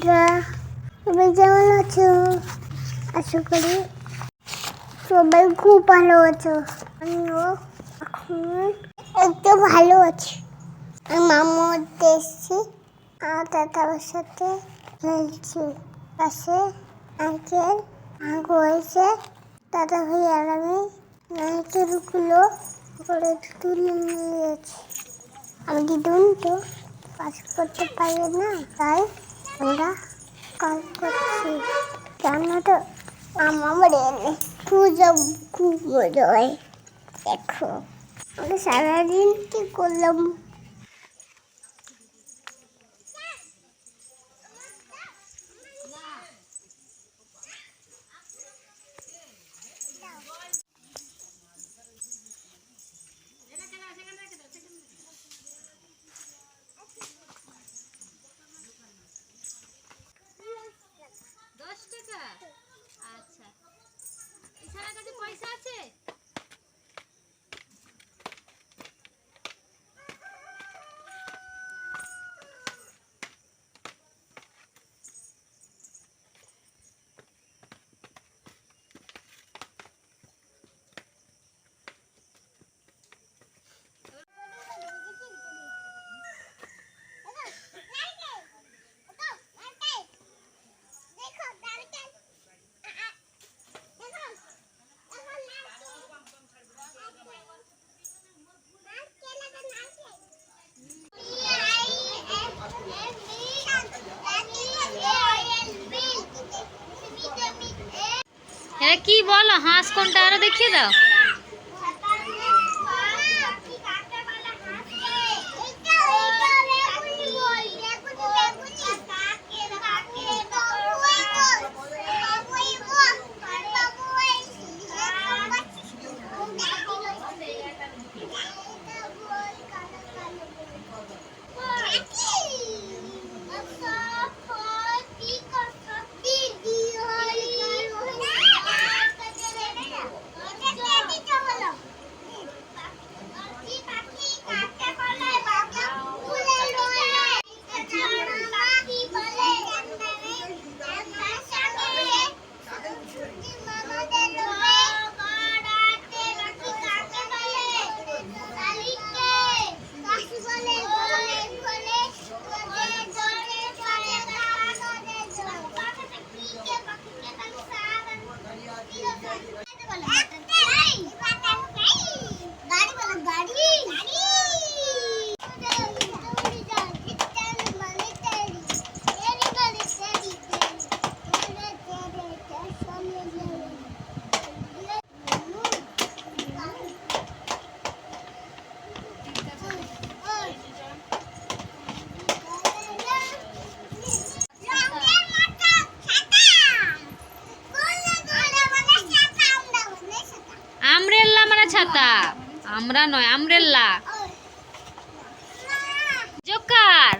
বন্ধুরা তুমি কেমন আছো? আশা করি সবাই খুব ভালো আছো। আমিও এখন একটু ভালো আছি। আমি মামু এসেছি। আর দাদার সাথে খেলছি। পাশে আঙ্কেল, আঙ্কু হয়েছে। দাদা ভাই আর আমি নারকেলগুলো করে তুলে নিয়েছি আমি দিদুন তো কাজ করতে পারি না, তাই আমরা কাজ করছি। কেন তো আমার এনে পুজো খুব হয়। দেখো, আমরা সারাদিন কি করলাম? পয়সা আছে হ্যাঁ কি বলো? হাঁস কোনটা আরও দেখিয়ে দাও। ছাতা। আমরা নয় আমরেল্লা। জোকার।